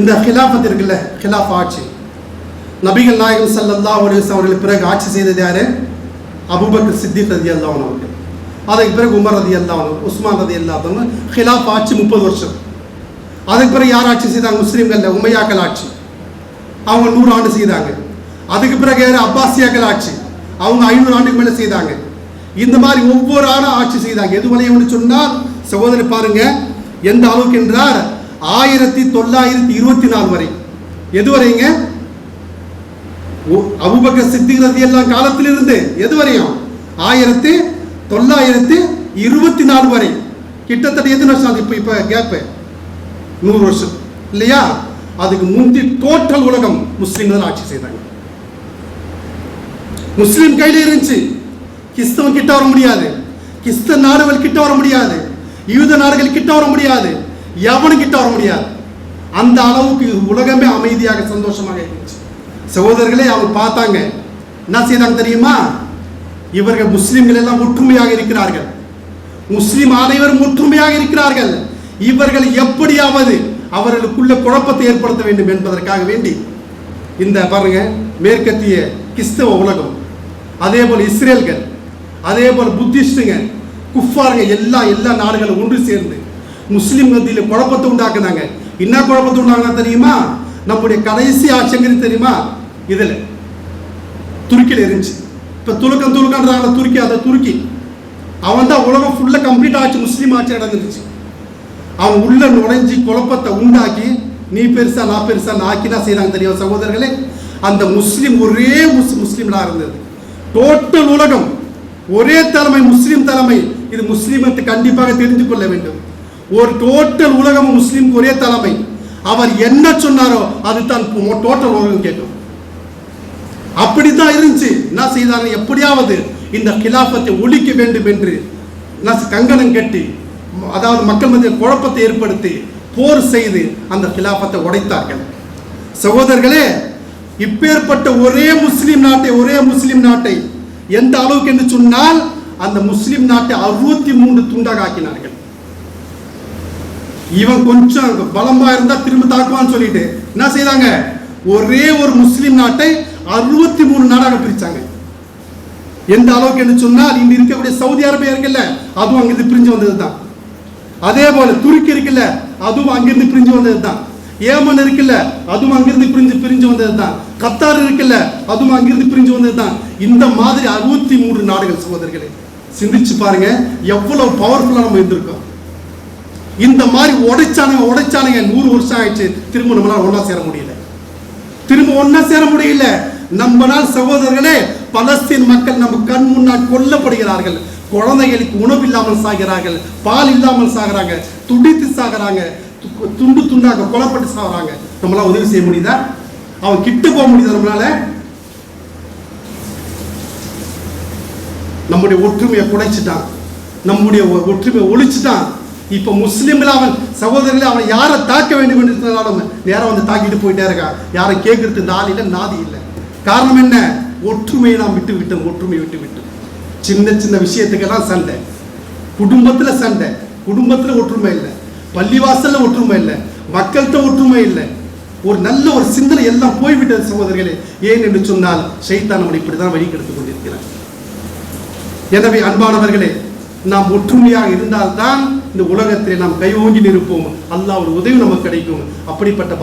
இந்த ஹிலாஃபத் இருக்குல்ல ஹிலாஃப் ஆட்சி. நபிகள் நாயகம் சல்லல்லா அலைஹி அவர்களுக்கு பிறகு ஆட்சி செய்தது யாரு? அபூபக்கர் சித்திக் ரதி அல்லாஹ் அவர்கள் அதுக்கு பிறகு உமர் ரதி அல்லாஹ் உஸ்மான் ரதி அல்லாதவங்க ஹிலாஃப் ஆட்சி முப்பது வருஷம். அதுக்கு பிறகு யார் ஆட்சி செய்தாங்க? முஸ்லீம்கள்ல உமையாக்கள் ஆட்சி. அவங்க நூறு ஆண்டு செய்தாங்க. அதுக்கு பிறகு யார்? அப்பாசியாக்கள் ஆட்சி. அவங்க ஐநூறு ஆண்டுக்கு மேலே செய்தாங்க. இந்த மாதிரி ஒவ்வொரு ஆளும் ஆட்சி செய்தாங்க. எது வழியை சொன்னால் சகோதரி பாருங்க எந்த அளவுக்கு என்றார்? ஆயிரத்தி தொள்ளாயிரத்தி இருபத்தி நாலு வரை. எது வரைங்க அபுபக்கர் சித்திகிறது எல்லாம் காலத்திலிருந்து எது வரையும் ஆயிரத்தி தொள்ளாயிரத்தி இருபத்தி நாலு வரை. கிட்டத்தட்ட எத்தனை வருஷம் அது இப்போ இப்போ கேப்பு நூறு வருஷம். இல்லையா? அதுக்கு முந்தி டோட்டல் உலகம் முஸ்லீம்கள் ஆட்சி செய்தாங்க. முஸ்லீம் கையில இருந்துச்சு. கிறிஸ்தவன் கிட்ட வர முடியாது. கிறிஸ்தவ நாடுகள் கிட்ட வர முடியாது. யூத நாடுகள் கிட்ட வர முடியாது. எவனுக்கிட்ட வர முடியாது? அந்த அளவுக்கு உலகமே அமைதியாக சந்தோஷமாக இருந்துச்சு. சகோதரர்களே அவங்க பார்த்தாங்க. என்ன செய்தாங்க தெரியுமா? இவர்கள் முஸ்லிம்கள் எல்லாம் ஒற்றுமையாக இருக்கிறார்கள். முஸ்லிம் அனைவரும் ஒற்றுமையாக இருக்கிறார்கள். இவர்கள் எப்படியாவது அவர்களுக்குள்ள குழப்பத்தை ஏற்படுத்த வேண்டும் என்பதற்காக வேண்டி. இந்த பாருங்க மேற்கத்திய கிறிஸ்தவ உலகம். அதே போல் இஸ்ரேல்கள் அதே போல் புத்திஸ்டுங்க குஃபாருங்க எல்லா எல்லா நாடுகளும் ஒன்று சேர்ந்து முஸ்லீம் மத்தியில் குழப்பத்தை உண்டாக்குனாங்க. என்ன குழப்பத்தை உண்டாக்குனா தெரியுமா? நம்முடைய கடைசி ஆட்சி தெரியுமா? இதில். துருக்கியில் இருந்துச்சு. இப்போ துலுக்கம் துலுக்கன்றாங்க துருக்கி அதை துருக்கி. அவன் தான் உலகம் ஃபுல்லாக கம்ப்ளீட் ஆச்சு. முஸ்லீம் ஆட்சி நடந்துருச்சு. அவன் உள்ள நுழைஞ்சி குழப்பத்தை உண்டாக்கி நீ பெருசா நான் பெருசா நான் தான் செய்கிறாங்க தெரியும் சகோதரர்களே? அந்த முஸ்லீம் ஒரே முஸ் முஸ்லீம்லாம் இருந்தது. டோட்டல் உலகம் ஒரே தலைமை முஸ்லீம் தலைமை. இது முஸ்லீமத்தை கண்டிப்பாக தெரிந்து கொள்ள வேண்டும். ஒரு டோட்டல் உலகம் முஸ்லீம் ஒரே தலைமை. அவர் என்ன சொன்னாரோ அதுதான் டோட்டல் உலகம் கேட்கும் அப்படித்தான் இருந்துச்சு. என்ன செய்தாங்க எப்படியாவது இந்த கிலாபத்தை ஒழிக்க வேண்டும் என்று நான் கங்கணம் கட்டி அதாவது மக்கள் மத்திய குழப்பத்தை ஏற்படுத்தி போர் செய்து அந்த கிலாபத்தை உடைத்தார்கள். சகோதரர்களே இப்பேற்பட்ட ஒரே முஸ்லீம் நாட்டை ஒரே முஸ்லீம் நாட்டை எந்த அளவுக்கு என்று சொன்னால் அந்த முஸ்லீம் நாட்டை அறுபத்தி மூன்று துண்டாக ஆக்கினார்கள். இவன் கொஞ்சம் பலமா இருந்தா திரும்ப தாக்குவான்னு சொல்லிட்டு என்ன செய்தாங்க? ஒரே ஒரு முஸ்லிம் நாட்டை அறுபத்தி மூணு நாடாக பிரிச்சாங்க. எந்த அளவுக்கு என்று சொன்னால் இன்று இருக்கக்கூடிய சவுதி அரேபியா இருக்குல்ல அதுவும் அங்கிருந்து பிரிஞ்சு வந்தது தான் அதே போல துருக்கி இருக்குல்ல அதுவும் அங்கிருந்து பிரிஞ்சு வந்தது தான் ஏமன் இருக்குல்ல அதுவும் அங்கிருந்து பிரிஞ்சு பிரிஞ்சு வந்தது தான் கத்தார் இருக்குல்ல அதுவும் அங்கிருந்து பிரிஞ்சு வந்தது தான் இந்த மாதிரி அறுபத்தி மூன்று நாடுகள் சகோதரர்களே சிந்திச்சு பாருங்க எவ்வளவு பவர்ஃபுல்லா நம்ம இருந்திருக்கோம். இந்த மாதிரி உடைச்சானுங்க உடைச்சானுங்க. நூறு வருஷம் ஆயிடுச்சு. திரும்ப நம்மளால் ஒன்றா சேர முடியல. திரும்ப ஒன்றா சேர முடியல. நம்மளால் சகோதரர்களே பலஸ்தீன் மக்கள் நம்ம கண் முன்னால் கொல்லப்படுகிறார்கள். குழந்தைகளுக்கு உணவு இல்லாமல் சாகிறார்கள் பால் இல்லாமல் சாகிறாங்க துடித்து சாகிறாங்க து- துண்டு துண்டாக கொலப்பட்டு சாகிறாங்க. நம்மளால் உதவி செய்ய முடியுதா? அவன் கிட்ட போக முடியுதா நம்மளால? நம்முடைய ஒற்றுமையை குலைச்சிட்டான் நம்முடைய ஒ- ஒற்றுமையை ஒழிச்சிட்டான். இப்போ முஸ்லீமில் அவன் சகோதரர்களே அவன் யாரை தாக்க வேண்டும் என்று சொன்னாலும் நேரம் வந்து தாக்கிட்டு போயிட்டே இருக்கான் யாரை கேட்கறது நாளில் நாதி இல்லை. காரணம் என்ன? ஒற்றுமையை நாம் விட்டு விட்டோம் ஒற்றுமையை விட்டு விட்டோம். சின்ன சின்ன விஷயத்துக்கெல்லாம் சண்டை. குடும்பத்தில் சண்டை. குடும்பத்தில் ஒற்றுமை இல்லை. பள்ளிவாசல்ல ஒற்றுமை இல்லை. மக்கள்கிட்ட ஒற்றுமை இல்லை. ஒரு நல்ல ஒரு சிந்தனை எல்லாம் போய்விட்டது சகோதரர்களே. ஏன் என்று சொன்னால் ஷைத்தான் நம்மளை இப்படி தான் வழி கெடுத்துக் கொண்டிருக்கிறார் எனவே அன்பானவர்களே நாம் ஒற்றுமையாக இருந்தால்தான் இந்த உலகத்திலே நாம் கையோங்கி நிற்போம். அல்லாஹ் ஒரு உதவி நமக்கு கிடைக்கும். அப்படிப்பட்ட